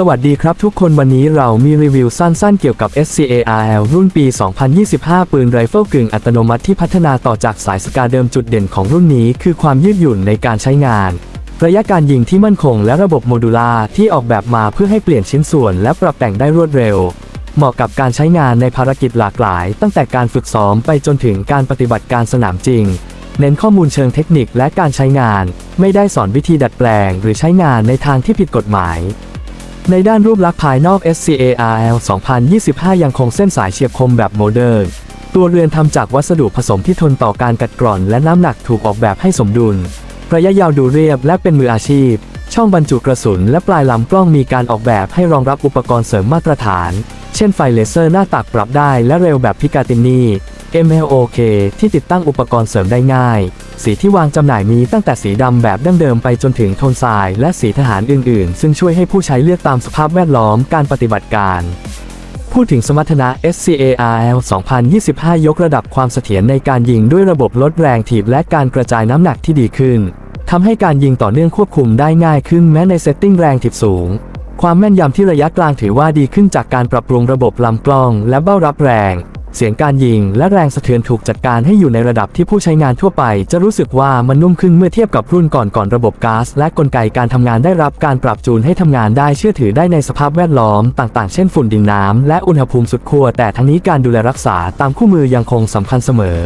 สวัสดีครับทุกคนวันนี้เรามีรีวิวสั้นๆเกี่ยวกับ SCARL รุ่นปี 2025 ปืนไรเฟิลกึ่งอัตโนมัติที่พัฒนาต่อจากสายสกาเดิมจุดเด่นของรุ่นนี้คือความยืดหยุ่นในการใช้งาน ระยะการยิงที่มั่นคงและระบบโมดูลาร์ที่ออกแบบมาเพื่อให้เปลี่ยนชิ้นส่วนและปรับแต่งได้รวดเร็ว เหมาะกับการใช้งานในภารกิจหลากหลาย ตั้งแต่การฝึกซ้อมไปจนถึงการปฏิบัติการสนามจริง เน้นข้อมูลเชิงเทคนิคและการใช้งาน ไม่ได้สอนวิธีดัดแปลง หรือใช้งานในทางที่ผิดกฎหมาย ในด้านรูปลักษณ์ภายนอก SCARL 2025 ยังคงเส้นสายเฉียบคมแบบโมเดิร์น ตัวเรือนทำจากวัสดุผสมที่ทนต่อการกัดกร่อน และน้ำหนักถูกออกแบบให้สมดุล ระยะยาวดูเรียบและเป็นมืออาชีพ ช่องบรรจุกระสุนและปลายลำกล้องมีการออกแบบให้รองรับอุปกรณ์เสริมมาตรฐาน เช่นไฟเลเซอร์หน้าตักปรับได้และเร็วแบบพิกาตินี MLOK ที่ติดตั้งอุปกรณ์เสริมได้ง่าย สีที่วางจำหน่ายมีตั้งแต่สีดำแบบดั้งเดิมไปจนถึงโทนทราย และสีทหารอื่น ๆ ซึ่งช่วยให้ผู้ใช้เลือกตามสภาพแวดล้อมการปฏิบัติการ พูดถึงสมรรถนะ SCARL 2025 ยกระดับความเสถียรในการยิงด้วยระบบลดแรงถีบและการกระจายน้ำหนักที่ดีขึ้นทำให้การยิงต่อเนื่องควบคุมได้ง่ายขึ้นแม้ในเซตติ้งแรงถีบสูง ความแม่นยำที่ระยะกลางถือว่าดีขึ้นจากการปรับปรุงระบบลำกล้อง และเบ้ารับแรง เสียงการยิงและแรงสะเทือนถูกจัดการให้อยู่ในระดับที่ผู้ใช้งานทั่วไป จะรู้สึกว่ามันนุ่มขึ้นเมื่อเทียบกับรุ่นก่อนก่อนระบบก๊าซและกลไกการทำงานได้รับการปรับจูนให้ทำงานได้เชื่อถือได้ในสภาพแวดล้อมต่างๆ เช่นฝุ่นดินน้ำและอุณหภูมิสุดขั้วแต่ทั้งนี้การดูแลรักษาตามคู่มือยังคงสำคัญเสมอ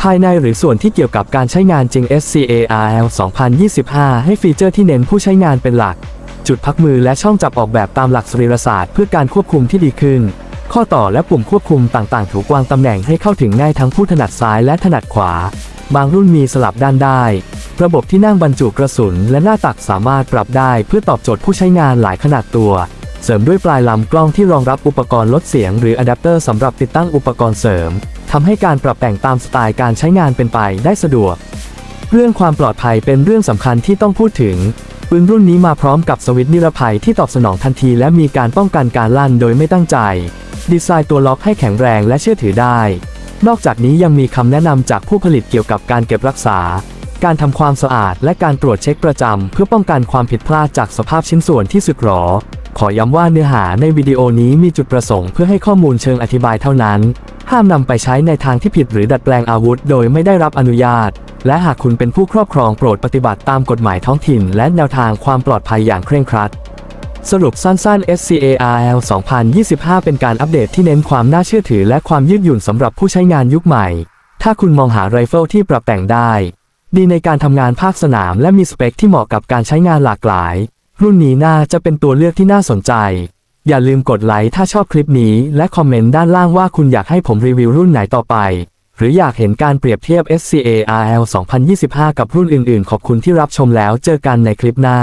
ภายในหรือส่วนที่เกี่ยวกับการใช้งานจริง SCARL 2025 ให้ฟีเจอร์ที่เน้นผู้ใช้งานเป็นหลัก จุดพักมือและช่องจับออกแบบตามหลักสรีรศาสตร์เพื่อการควบคุมที่ดีขึ้น ข้อต่อและปุ่มควบคุมต่างๆ ถูกวางตำแหน่งให้เข้าถึงง่ายทั้งผู้ถนัดซ้ายและถนัดขวา บางรุ่นมีสลับด้านได้ ระบบที่นั่งบรรจุกระสุนและหน้าตักสามารถปรับได้เพื่อตอบโจทย์ผู้ใช้งานหลายขนาดตัว เสริมด้วยปลายลำกล้องที่รองรับอุปกรณ์ลดเสียงหรืออะแดปเตอร์สำหรับติดตั้งอุปกรณ์เสริมทำให้การปรับแต่งตามสไตล์การใช้งานเป็นไปได้สะดวก เรื่องความปลอดภัยเป็นเรื่องสำคัญที่ต้องพูดถึงปืนรุ่นนี้มาพร้อมกับสวิตช์นิรภัยที่ตอบสนองทันทีและมีการป้องกันการลั่นโดยไม่ตั้งใจ ดีไซน์ตัวล็อกให้แข็งแรงและเชื่อถือได้ นอกจากนี้ยังมีคำแนะนำจากผู้ผลิตเกี่ยวกับการเก็บรักษา การทำความสะอาดและการตรวจเช็คประจำเพื่อป้องกันความผิดพลาดจากสภาพชิ้นส่วนที่สึกหรอ ขอย้ำว่าเนื้อหาในวิดีโอนี้มีจุดประสงค์เพื่อให้ข้อมูลเชิงอธิบายเท่านั้น ห้ามนำไปใช้ในทางที่ผิดหรือดัดแปลงอาวุธ โดยไม่ได้รับอนุญาต และหากคุณเป็นผู้ครอบครองโปรดปฏิบัติตามกฎหมายท้องถิ่น และแนวทางความปลอดภัยอย่างเคร่งครัด สรุปสั้นๆ SCARL 2025 เป็นการอัปเดตที่เน้นความน่าเชื่อถือและความยืดหยุ่นสำหรับผู้ใช้งานยุคใหม่ ถ้าคุณมองหาไรเฟิลที่ปรับแต่งได้ ดีในการทำงานภาคสนามและมีสเปคที่เหมาะกับการใช้งานหลากหลาย รุ่นนี้น่าจะเป็นตัวเลือกที่น่าสนใจ อย่าลืมกดไลค์ถ้าชอบคลิปนี้ และคอมเมนต์ด้านล่างว่าคุณอยากให้ผมรีวิวรุ่นไหนต่อไป หรืออยากเห็นการเปรียบเทียบ SCARL 2025 กับรุ่นอื่นๆ ขอบคุณที่รับชมแล้วเจอกันในคลิปหน้า